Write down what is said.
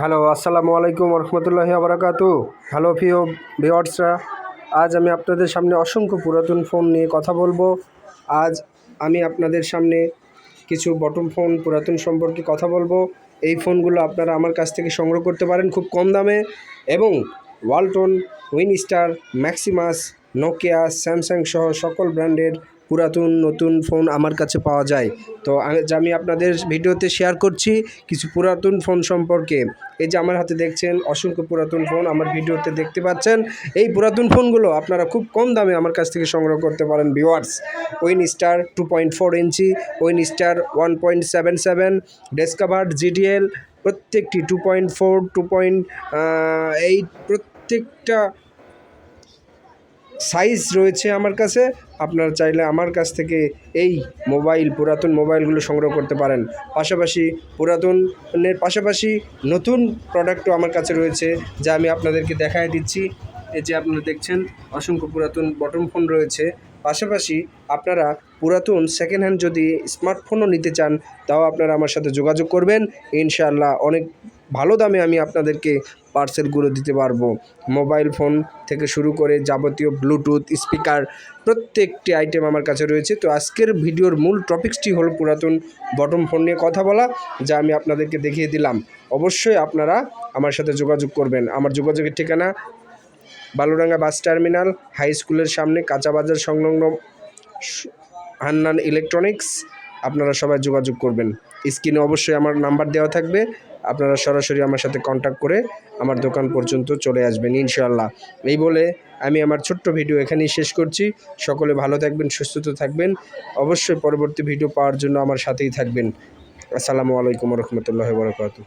Hello, আসসালামু আলাইকুম রহমতুল্লাহি আবরাকাতু। হ্যালো, প্রিয় ভিওয়ার্সরা আজ আমি আপনাদের সামনে অসংখ্য পুরাতন ফোন নিয়ে কথা বলব। আজ আমি আপনাদের সামনে কিছু বটম ফোন, পুরাতন সম্পর্কে কথা বলব। এই ফোনগুলো আপনারা আমার কাছ থেকে সংগ্রহ করতে পারেন খুব কম দামে এবং Walton, Winstar, Maximus Nokia Samsung সহ সকল ব্র্যান্ডের পুরাতন নতুন ফোন আমার কাছে পাওয়া যায়। তো আমি আপনাদের ভিডিওতে শেয়ার করছি কিছু পুরাতন ফোন সম্পর্কে। এই যে আমার হাতে দেখছেন অসংখ্য পুরাতন ফোন আমার ভিডিওতে দেখতে পাচ্ছেন। এই পুরাতন ফোনগুলো আপনারা খুব কম দামে আমার কাছ থেকে সংগ্রহ করতে পারেন viewers Winstar two point four inch Winstar one point seven seven discovered GDL প্রত্যেকটি two point four two point eight প্রত্যেকটা সাইজ রয়েছে আমার কাছে। আপনারা চাইলে আমার কাছ থেকে এই মোবাইল, পুরাতন মোবাইলগুলো সংগ্রহ করতে পারেন। পাশাপাশি পুরাতনের পাশাপাশি নতুন প্রোডাক্টও আমার কাছে রয়েছে, যা আমি আপনাদেরকে দেখায় দিচ্ছি। এই যে আপনারা দেখছেন, অসংখ্য পুরাতন বটম ফোন রয়েছে। পাশাপাশি আপনারা পুরাতন সেকেন্ড হ্যান্ড যদি স্মার্টফোনও নিতে চান, তাও আপনারা আমার সাথে যোগাযোগ করবেন। ইনশাআল্লাহ অনেক ভালো দামে আমি আপনাদেরকে পার্সেলগুলো দিতে পারব। মোবাইল ফোন থেকে শুরু করে যাবতীয় ব্লুটুথ স্পিকার প্রত্যেকটি আইটেম আমার কাছে রয়েছে। তো আজকের ভিডিওর মূল টপিক্সটি হলো পুরাতন বটম ফোন নিয়ে কথা বলা, যা আমি আপনাদেরকে দেখিয়ে দিলাম। অবশ্যই আপনারা আমার সাথে যোগাযোগ করবেন। আমার যোগাযোগের ঠিকানা বালুরাঙ্গা বাস টার্মিনাল হাই স্কুলের সামনে, কাঁচা বাজার সংলগ্ন হান্নান ইলেকট্রনিক্স আপনারা সবাই যোগাযোগ করবেন। স্ক্রিনে অবশ্যই আমার নাম্বার দেওয়া থাকবে। আপনারা সরাসরি আমার সাথে কন্ট্যাক্ট করে আমার দোকান পর্যন্ত চলে আসবেন, ইনশাআল্লাহ। এই বলে আমি আমার ছোট্ট ভিডিও এখানেই শেষ করছি। সকলে ভালো থাকবেন, সুস্থ থাকবেন। অবশ্যই পরবর্তী ভিডিও পাওয়ার জন্য আমার সাথেই থাকবেন। আসসালামু আলাইকুম রহমতুল্লাহ বরকাতু